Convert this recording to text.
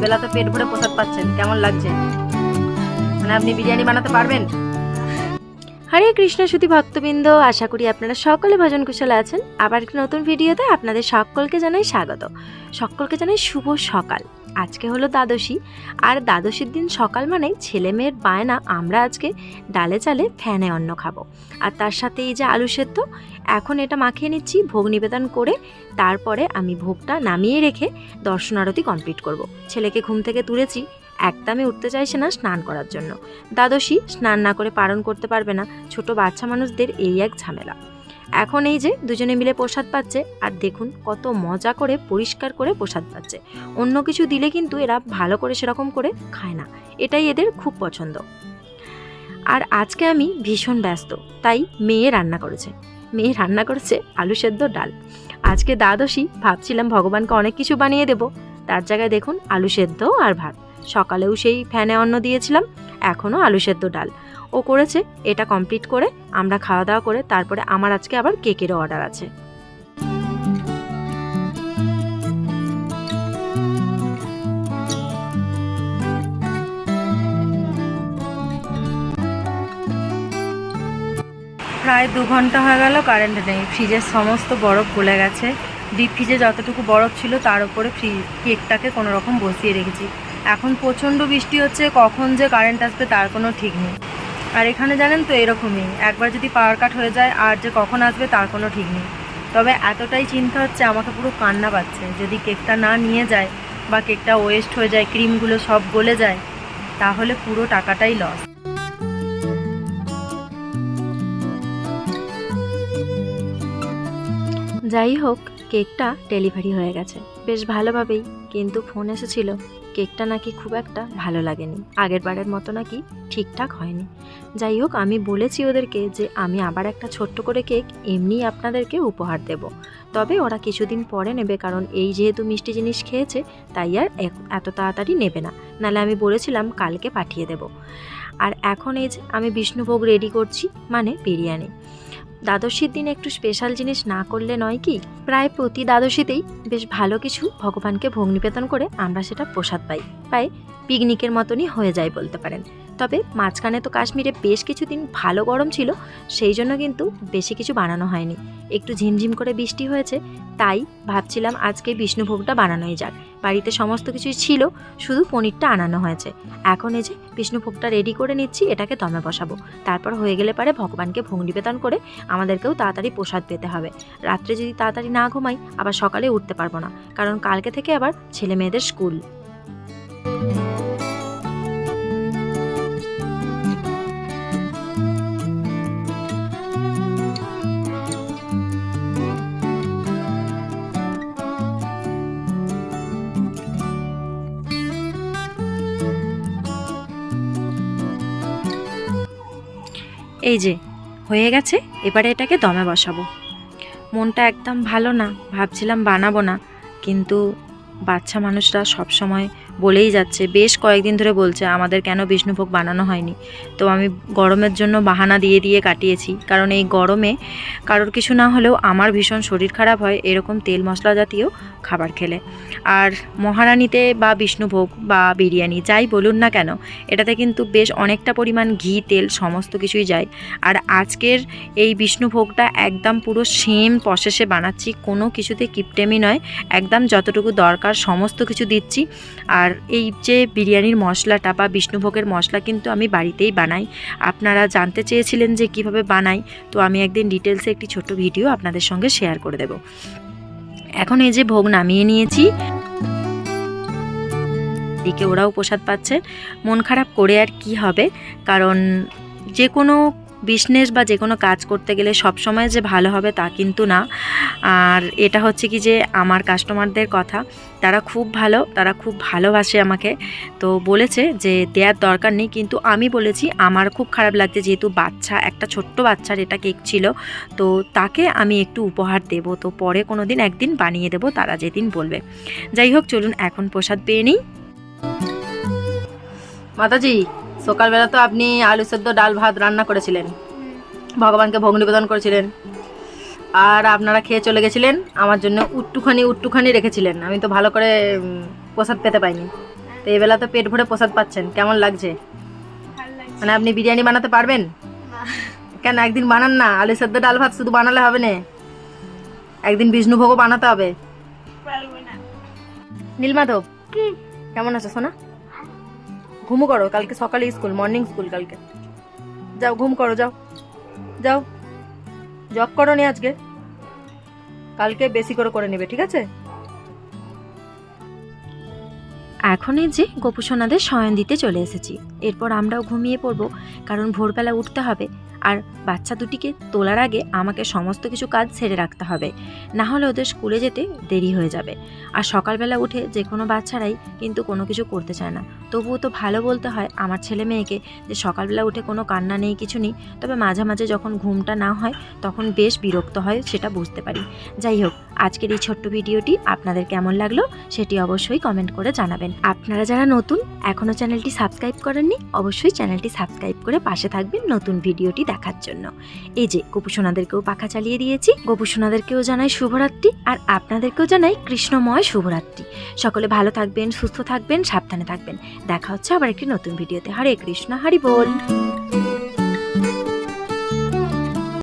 দুবেলা তো পেট ভরে প্রসাদ পাচ্ছেন। কেমন লাগছে? মানে আপনি বিরিয়ানি বানাতে পারবেন? হরে কৃষ্ণ সুতি ভক্তবৃন্দ, আশা করি আপনারা সকলে ভজন কুশলে আছেন। আবার একটি নতুন ভিডিওতে আপনাদের সকলকে জানাই স্বাগত। সকলকে জানাই শুভ সকাল। আজকে হলো দ্বাদশী। আর দ্বাদশীর দিন সকাল মানেই ছেলে মেয়ের বায়না আমরা আজকে ডালে চালে ফ্যানে অন্ন খাব। আর তার সাথে এই যে আলু সেদ্ধ, এখন এটা মাখিয়ে নিচ্ছি, ভোগ নিবেদন করে তারপরে আমি ভোগটা নামিয়ে রেখে দর্শন আরতি কমপ্লিট করব। ছেলেকে ঘুম থেকে তুলেছি, একদমই উঠতে চাইছে না স্নান করার জন্য। দ্বাদশী স্নান না করে পালন করতে পারবে না, ছোট বাচ্চা মানুষদের এই এক ঝামেলা। এখন এই যে দুজনে মিলে প্রসাদ পাচ্ছে, আর দেখুন কত মজা করে, পরিষ্কার করে প্রসাদ পাচ্ছে। অন্য কিছু দিলে কিন্তু এরা ভালো করে সেরকম করে খায় না। এটাই এদের খুব পছন্দ। আর আজকে আমি ভীষণ ব্যস্ত, তাই মেয়ে রান্না করেছে। মেয়ে রান্না করেছে আলু সেদ্ধ ডাল। আজকে দ্বাদশী, ভাবছিলাম ভগবানকে অনেক কিছু বানিয়ে দেব। তার জায়গায় দেখুন আলু সেদ্ধ আর ভাত। সকালেও সেই ফ্যানে অন্ন দিয়েছিলাম এখনও আলু সেদ্ধ ডাল। ও করেছে, এটা কমপ্লিট করে আমরা খাওয়া দাওয়া করে তারপরে আমার আজকে আবার কেকেরও অর্ডার আছে। প্রায় দু ঘণ্টা হয়ে গেল কারেন্ট নেই। ফ্রিজের সমস্ত বরফ গলে গেছে। ডিপ ফ্রিজে যতটুকু বরফ ছিল, তার উপরে ফ্রি কেকটাকে কোনো রকম বসিয়ে রেখেছি। এখন প্রচণ্ড বৃষ্টি হচ্ছে, কখন যে কারেন্ট আসবে তার কোনো ঠিক নেই। আর এখানে জানেন তো এরকমই, একবার যদি পাওয়ার কাট হয়ে যায় আর যে কখন আসবে তার কোনো ঠিক নেই। তবে এতটাই চিন্তা হচ্ছে আমাকে পুরো কান্না পাচ্ছে, যদি কেকটা না নিয়ে যায় বা কেকটা ওয়েস্ট হয়ে যায় ক্রিমগুলো সব গলে যায়, তাহলে পুরো টাকাটাই লস যাই হোক, কেকটা ডেলিভারি হয়ে গেছে। বেশ ভালোভাবেই, কিন্তু ফোন এসেছিল। কেকটা নাকি খুব একটা ভালো লাগেনি। আগের বারের মতো নাকি ঠিকঠাক হয়নি। যাই হোক, আমি বলেছি ওদেরকে যে আমি আবার একটা ছোট্ট করে কেক এমনি আপনাদেরকে উপহার দেব। তবে ওরা কিছুদিন পরে নেবে, কারণ এই যেহেতু মিষ্টি জিনিস খেয়েছে, তাই আর এত তাড়াতাড়ি নেবে না। নাহলে আমি বলেছিলাম কালকে পাঠিয়ে দেব। আর এখন এই যে আমি বিষ্ণুভোগ রেডি করছি মানে বিরিয়ানি। দ্বাদশীর দিন একটু স্পেশাল জিনিস না করলে নয় কি? প্রায় প্রতি দ্বাদশীতেই বেশ ভালো কিছু ভগবানকে ভোগ নিবেদন করে আমরা সেটা প্রসাদ পাই। পাই পিকনিকের মতনই হয়ে যায় বলতে পারেন। তবে মাঝখানে তো কাশ্মীরে বেশ কিছুদিন ভালো গরম ছিল, সেই জন্য কিন্তু বেশি কিছু বানানো হয়নি। একটু ঝিমঝিম করে বৃষ্টি হয়েছে, তাই ভাবছিলাম আজকে বিষ্ণুভোগটা বানানোই যাক। বাড়িতে সমস্ত কিছুই ছিল, শুধু পনিরটা আনানো হয়েছে। এখন এই যে বিষ্ণুভোগটা রেডি করে নিচ্ছি, এটাকে দমে বসাবো। তারপর হয়ে গেলে পারে ভগবানকে ভোগ নিবেদন করে আমাদেরকেও তাড়াতাড়ি প্রসাদ পেতে হবে। রাত্রে যদি তাড়াতাড়ি না ঘুমাই, আবার সকালে উঠতে পারব না, কারণ কালকে থেকে আবার ছেলে মেয়েদের স্কুল এই যে, হয়ে গেছে, এবারে এটাকে দমে বসাবো। মনটা একদম ভালো না, ভাবছিলাম বানাবো না, কিন্তু বাচ্চা মানুষরা সব সময় বলেই যাচ্ছে, বেশ কয়েকদিন ধরে বলছে, আমাদের কেন বিষ্ণুভোগ বানানো হয়নি? তো আমি গরমের জন্য বাহানা দিয়ে দিয়ে কাটিয়েছি, কারণ এই গরমে কারোর কিছু না হলেও আমার ভীষণ শরীর খারাপ হয়, এরকম তেল মশলা জাতীয় খাবার খেলে। আর মহারানীতে বা বিষ্ণুভোগ বা বিরিয়ানি, যাই বলুন না কেন, এটাতে কিন্তু বেশ অনেকটা পরিমাণ ঘি, তেল, সমস্ত কিছুই যায়। আর আজকের এই বিষ্ণুভোগটা একদম পুরো সেম প্রসেসে বানাচ্ছি, কোনো কিছুতে কিপটেমি নয়, একদম যতটুকু দরকার সমস্ত কিছু দিচ্ছি। আর এই যে বিরিয়ানির মশলাটা বা বিষ্ণুভোগের মশলা কিন্তু আমি বাড়িতেই বানাই। আপনারা জানতে চেয়েছিলেন যে কীভাবে বানাই, তো আমি একদিন ডিটেলসে একটি ছোট্ট ভিডিও আপনাদের সঙ্গে শেয়ার করে দেব। এখন এই যে ভোগ নামিয়ে নিয়েছি। দিকে ওরাও প্রসাদ পাচ্ছে। মন খারাপ করে আর কি হবে? কারণ যে কোনো বিজনেস বা যে কোনো কাজ করতে গেলে সব সময় যে ভালো হবে তা কিন্তু না। আর এটা হচ্ছে কি যে আমার কাস্টমারদের কথা, তারা খুব ভালো, তারা খুব ভালোবাসে আমাকে। তো বলেছে যে দেওয়ার দরকার নেই, কিন্তু আমি বলেছি আমার খুব খারাপ লাগছে যেহেতু বাচ্চা, একটা ছোট্ট বাচ্চার এটা কেক ছিল। তো তাকে আমি একটু উপহার দেব, তো পরে কোনো দিন একদিন বানিয়ে দেব, তারা যেদিন বলবে। যাই হোক, চলুন এখন প্রসাদ পেয়ে নিই। মাতাজি সকালবেলা তো আপনি আলু সেদ্ধ ডাল ভাত রান্না করেছিলেন। ভগবানকে ভোগ নিবেদন করেছিলেন। আর আপনারা খেয়ে চলে গেছিলেন আমার জন্য উট্টুখানি উট্টুখানি রেখেছিলেন। আমি তো ভালো করে প্রসাদ পেতে পাইনি। তো এই বেলা তো পেট ভরে প্রসাদ পাচ্ছেন কেমন লাগছে? মানে আপনি বিরিয়ানি বানাতে পারবেন? কেন একদিন বানান না আলু সেদ্ধ ডাল ভাত শুধু বানালে হবে না? একদিন বিষ্ণুভোগও বানাতে হবে। নীলমাধব কেমন আছো সোনা? ঘুমো করো কালকে সকালে স্কুল মর্নিং স্কুল কালকে। যাও ঘুম করো যাও। যাও। জব করো নি আজকে। কালকে বেশি করে করে নেবে ঠিক আছে? এখনই এই যে গোপুসোনাদের শয়ন দিতে চলে এসেছি। এরপর আমরাও ঘুমিয়ে পড়ব, কারণ ভোরবেলা উঠতে হবে। আর বাচ্চা দুটিকে তোলার আগে আমাকে সমস্ত কিছু কাজ সেরে রাখতে হবে। না হলে ওদের স্কুলে যেতে দেরি হয়ে যাবে। আর সকালবেলা উঠে যে কোনো বাচ্চারাই কিন্তু কোনো কিছু করতে চায় না। তবুও তো ভালো বলতে হয় আমার ছেলে মেয়েকে যে সকালবেলা উঠে কোনো কান্না নেই, কিছু নেই, তবে মাঝে মাঝে যখন ঘুমটা না হয় তখন বেশ বিরক্ত হয়, সেটা বুঝতে পারি। যাই হোক, আজকের এই ছোট্ট ভিডিওটি আপনাদের কেমন লাগল সেটি অবশ্যই কমেন্ট করে জানাবেন। আপনারা যারা নতুন, এখনও চ্যানেলটি সাবস্ক্রাইব করেননি অবশ্যই চ্যানেলটি সাবস্ক্রাইব করে পাশে থাকবেন নতুন ভিডিওটি দেখার জন্য। এই যে গোপুসোনাদেরকেও পাখা চালিয়ে দিয়েছি। গোপুসোনাদেরকেও জানাই শুভরাত্রি আর আপনাদেরকেও জানাই কৃষ্ণময় শুভরাত্রি। সকলে ভালো থাকবেন, সুস্থ থাকবেন, সাবধানে থাকবেন। দেখা হচ্ছে আবার একটি নতুন ভিডিওতে। হরে কৃষ্ণ, হরি বল।